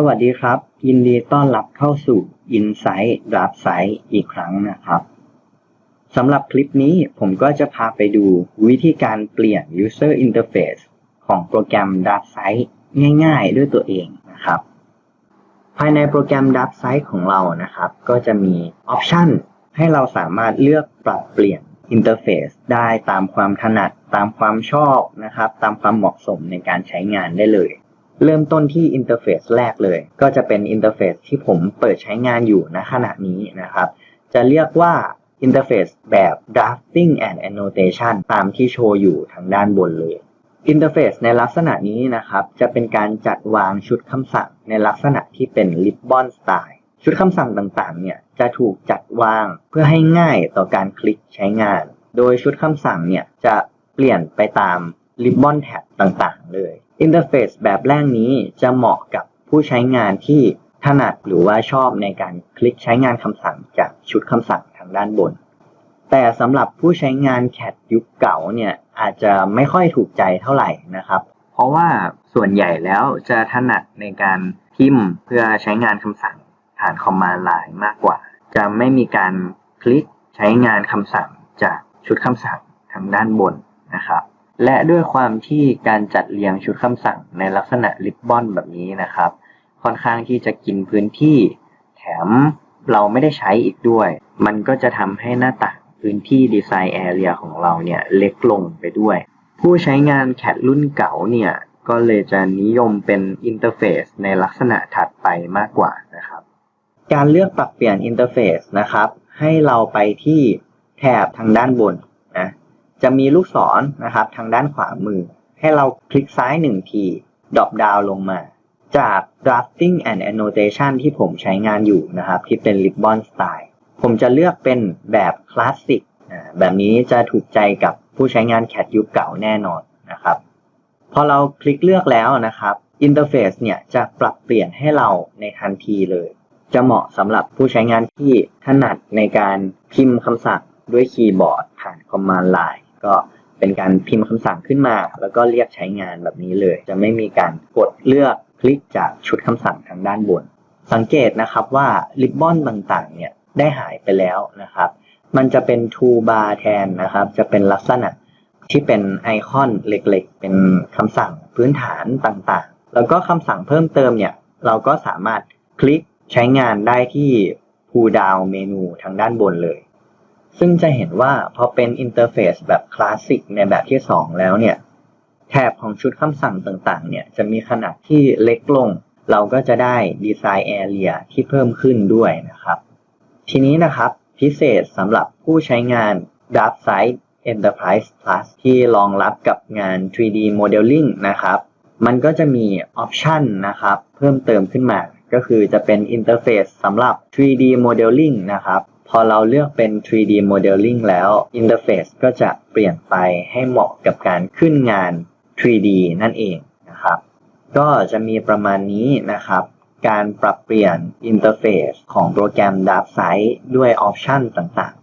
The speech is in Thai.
สวัสดีครับ ยินดีต้อนรับเข้าสู่ Insight Draft Site อีกครั้งนะครับสำหรับคลิปนี้ผมก็จะพาไปดูวิธีการเปลี่ยน User Interface ของโปรแกรม Draft Site ง่ายๆ ด้วยตัวเองนะครับ ภายในโปรแกรม Draft Site ของเรานะครับ ก็จะมีออปชันให้เราสามารถเลือกปรับเปลี่ยนอินเทอร์เฟซได้ตามความถนัดตามความชอบนะครับ ตามความเหมาะสมในการใช้งานได้เลย เริ่มต้นที่อินเทอร์เฟซแรกเลย ก็จะเป็นอินเทอร์เฟซที่ผมเปิดใช้งานอยู่ณขณะนี้นะครับ จะเรียกว่าอินเทอร์เฟซแบบ drafting and annotation ตามที่โชว์อยู่ทางด้านบนเลยอินเทอร์เฟซในลักษณะนี้นะครับ จะเป็นการจัดวางชุดคำสั่งในลักษณะที่เป็น ribbon style ชุดคำสั่งต่างๆ เนี่ยจะถูกจัดวางเพื่อให้ง่ายต่อการคลิกใช้งาน โดยชุดคำสั่งเนี่ยจะเปลี่ยนไปตาม ribbon tab ต่างๆ เลย อินเทอร์เฟซแบบแรกนี้จะเหมาะกับผู้ใช้งานที่ถนัดหรือว่าชอบในการคลิกใช้งานคำสั่งจากชุดคำสั่งทางด้านบน แต่สำหรับผู้ใช้งานแคดยุคเก่าเนี่ยอาจจะไม่ค่อยถูกใจเท่าไหร่นะครับ เพราะว่าส่วนใหญ่แล้วจะถนัดในการพิมพ์เพื่อใช้งานคำสั่งผ่านคอมมานด์ไลน์มากกว่า จะไม่มีการคลิกใช้งานคำสั่งจากชุดคำสั่งทางด้านบนนะครับ และด้วยความที่การจัดเรียงชุดคำสั่งในลักษณะริบบอนแบบนี้นะครับ ค่อนข้างที่จะกินพื้นที่ แถมเราไม่ได้ใช้อีกด้วย มันก็จะทำให้หน้าต่างพื้นที่ดีไซน์แอเรียของเราเนี่ยเล็กลงไปด้วย ผู้ใช้งานแคดรุ่นเก่าเนี่ยก็เลยจะนิยมเป็นอินเทอร์เฟซในลักษณะถัดไปมากกว่านะครับ การเลือกปรับเปลี่ยนอินเทอร์เฟซนะครับ ให้เราไปที่แถบทางด้านบน จะมีลูกศรนะครับ ทางด้านขวามือ ให้เราคลิกซ้ายหนึ่งทีดรอปดาวลงมา จาก drafting and annotation ที่ผมใช้งานอยู่นะครับ ที่เป็น ribbon style ผมจะเลือกเป็นแบบคลาสสิกแบบนี้จะถูกใจกับผู้ใช้งานแคดยุคเก่าแน่นอนนะครับ พอเราคลิกเลือกแล้วนะครับอินเทอร์เฟซเนี่ยจะปรับเปลี่ยนให้เราในทันทีเลย จะเหมาะสำหรับผู้ใช้งานที่ถนัดในการพิมพ์คำสั่งด้วยคีย์บอร์ดผ่านคอมมานด์ไลน์ ก็เป็นการพิมพ์คำสั่งขึ้นมา แล้วก็เรียกใช้งานแบบนี้เลย จะไม่มีการกดเลือกคลิกจากชุดคำสั่งทางด้านบน สังเกตนะครับว่าริบบอนต่างๆเนี่ยได้หายไปแล้วนะครับ มันจะเป็นทูบาร์แทนนะครับ จะเป็นลักษณะที่เป็นไอคอนเล็กๆ เป็นคำสั่งพื้นฐานต่างๆ แล้วก็คำสั่งเพิ่มเติมเนี่ย เราก็สามารถคลิกใช้งานได้ที่พูดาวเมนูทางด้านบนเลย ซึ่งจะเห็นว่าพอเป็นอินเทอร์เฟซแบบคลาสสิกในแบบที่ 2 แล้วเนี่ย แถบของชุดคำสั่งต่างๆ เนี่ยจะมีขนาดที่เล็กลง เราก็จะได้ดีไซน์แอเรียที่เพิ่มขึ้นด้วยนะครับ ทีนี้นะครับพิเศษสำหรับผู้ใช้งาน Draft Site Enterprise Plus ที่รองรับกับงาน 3D Modeling นะครับ มันก็จะมีออปชันนะครับ เพิ่มเติมขึ้นมา ก็คือจะเป็นอินเทอร์เฟซสำหรับ 3D Modeling นะครับ พอเราเลือกเป็น 3D Modeling แล้วอินเทอร์เฟซก็จะเปลี่ยนไปให้เหมาะกับการขึ้นงาน 3D นั่นเองนะครับ ก็จะมีประมาณนี้นะครับ การปรับเปลี่ยนอินเทอร์เฟซของโปรแกรม d a r k s i d e ด้วยออปชันต่าง